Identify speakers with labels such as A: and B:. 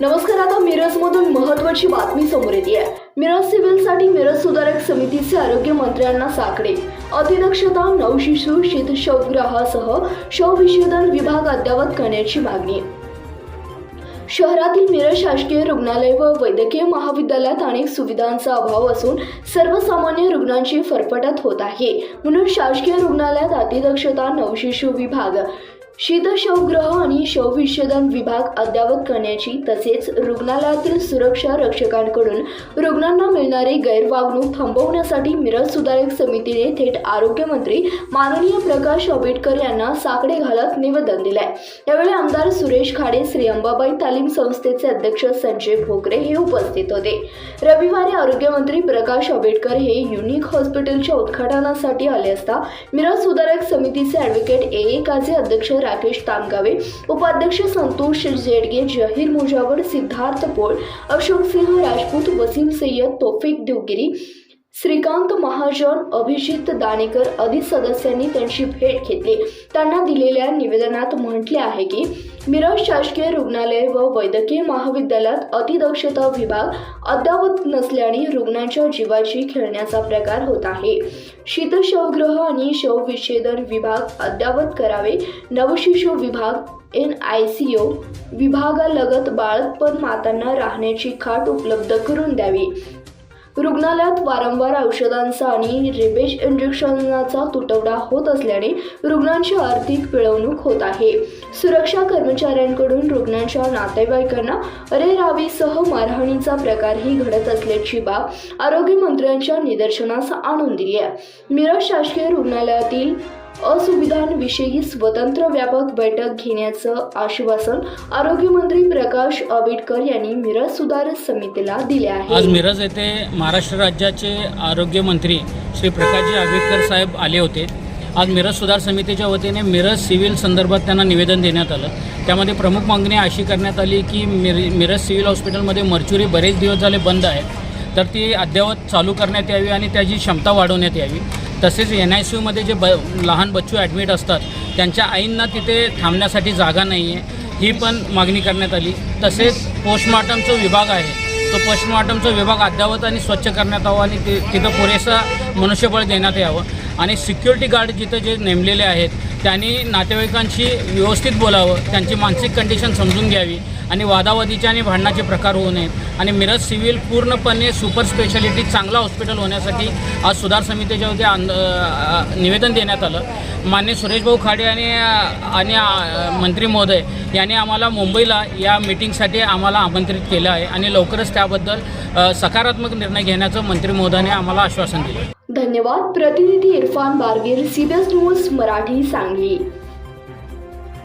A: नमस्कार आता मिरजमधून महत्वाची बातमी समोर येते आहे. मिरज सिव्हिलसाठी मिरज सुधारक समितीचे आरोग्य मंत्र्यांना साकडे. अतिदक्षता नऊ शीत शवग्रहासह शवविच्छेदन विभाग अद्यावत करण्याची मागणी. शहरातील मिरज शासकीय रुग्णालय व वैद्यकीय महाविद्यालयात अनेक सुविधांचा अभाव असून सर्वसामान्य रुग्णांची फरफटत होत आहे. म्हणून शासकीय रुग्णालयात अतिदक्षता नवशिशु विभाग शीतशवग्रह आणि शवविच्छेदन विभाग अद्यावत करण्याची तसेच रुग्णालयातील सुरक्षा रक्षकांकडून रुग्णांना मिळणारी गैरवागणूक थांबवण्यासाठी मिरज सुधारक समितीने थेट आरोग्यमंत्री माननीय प्रकाश आंबेडकर यांना साकडे घालत निवेदन दिलंय. यावेळी आमदार सुरेश खाडे श्री अंबाबाई तालीम संस्थेचे अध्यक्ष संजय भोकरे हे उपस्थित होते. रविवारी आरोग्यमंत्री प्रकाश आंबेडकर हे युनिक हॉस्पिटलच्या उद्घाटनासाठी आले असता मिरज सुधारक समितीचे ॲडव्होकेट ए ए काझे अध्यक्ष राकेश तामगावे उपाध्यक्ष संतोष जेडगे जहीर मुजावर सिद्धार्थ पोळ अशोक सिंह राजपूत वसीम सय्यद तोफिक देवगिरी श्रीकांत महाजन अभिजित दानेकर आदी सदस्यांनी त्यांची भेट घेतली. त्यांना दिलेल्या निवेदनात म्हटले आहे की मिरज शासकीय रुग्णालय व वैद्यकीय महाविद्यालयात अतिदक्षता विभाग अद्यावत नसल्याने रुग्णांच्या जीवाची खेळण्याचा प्रकार होत आहे. शीतशवगृह आणि शवविच्छेदन विभाग अद्यावत करावे. नवशिशु विभाग एन आय सी ओ विभागालगत बाळपण मातांना राहण्याची खाट उपलब्ध करून द्यावी. रुग्णालयात वारंवार औषधांचा आणि रेबेज इंजेक्शनाचा तुटवडा होत असल्याने रुग्णांची आर्थिक पिळवणूक होत आहे. सुरक्षा कर्मचाऱ्यांकडून रुग्णांच्या नातेवाईकांना अरेरावीसह मारहाणीचा प्रकारही घडत असल्याची बाब आरोग्यमंत्र्यांच्या निदर्शनास आणून दिली आहे. मिरज शासकीय रुग्णालयातील असुविधांविषयी स्वतंत्र व्यापक बैठक घेण्याचं आश्वासन आरोग्यमंत्री प्रकाश आंबेडकर यांनी मिरज सुधार समितीला दिले
B: आज मिरज येथे महाराष्ट्र राज्याचे आरोग्यमंत्री श्री प्रकाशजी आंबेडकर साहेब आले होते. आज मिरज सुधार समितीच्या वतीने मिरज सिव्हिल संदर्भात त्यांना निवेदन देण्यात आलं. त्यामध्ये प्रमुख मागणी अशी करण्यात आली की मिर मिरज सिव्हिल हॉस्पिटलमध्ये मर्च्युरी बरेच दिवस झाले बंद आहे. तर ती अद्ययावत चालू करण्यात यावी आणि त्याची क्षमता वाढवण्यात यावी. तसेच एन आय सी यूमध्ये जे ब लहान बच्चू ॲडमिट असतात त्यांच्या आईंना तिथे थांबण्यासाठी जागा नाही आहे ही पण मागणी करण्यात आली. तसेच पोस्टमॉर्टमचा विभाग आहे. तो पोस्टमॉर्टमचा विभाग अद्यावत आणि स्वच्छ करण्यात यावं आणि ते तिथं पुरेसा मनुष्यबळ देण्यात यावं. आणि सिक्युरिटी गार्ड जिथं जे नेमलेले आहेत त्यांनी नातेवाईकांशी व्यवस्थित बोलावं त्यांची मानसिक कंडिशन समजून घ्यावी आणि वादावादीचे आणि भांडणाचे प्रकार होऊ नयेत. आणि मिरज सिव्हिल पूर्णपणे सुपर स्पेशालिटी चांगला हॉस्पिटल होण्यासाठी आज सुधार समितीच्या वती आंद निवेदन देण्यात आलं. मान्य सुरेशभाऊ खाडे आणि आणि मंत्री महोदय यांनी आम्हाला मुंबईला या मीटिंगसाठी आम्हाला आमंत्रित केलं आहे आणि लवकरच त्याबद्दल सकारात्मक निर्णय घेण्याचं मंत्री महोदयाने आम्हाला आश्वासन दिलं.
A: धन्यवाद. प्रतिनिधी इरफान बारगीर सीबीएस न्यूज मराठी सांगली.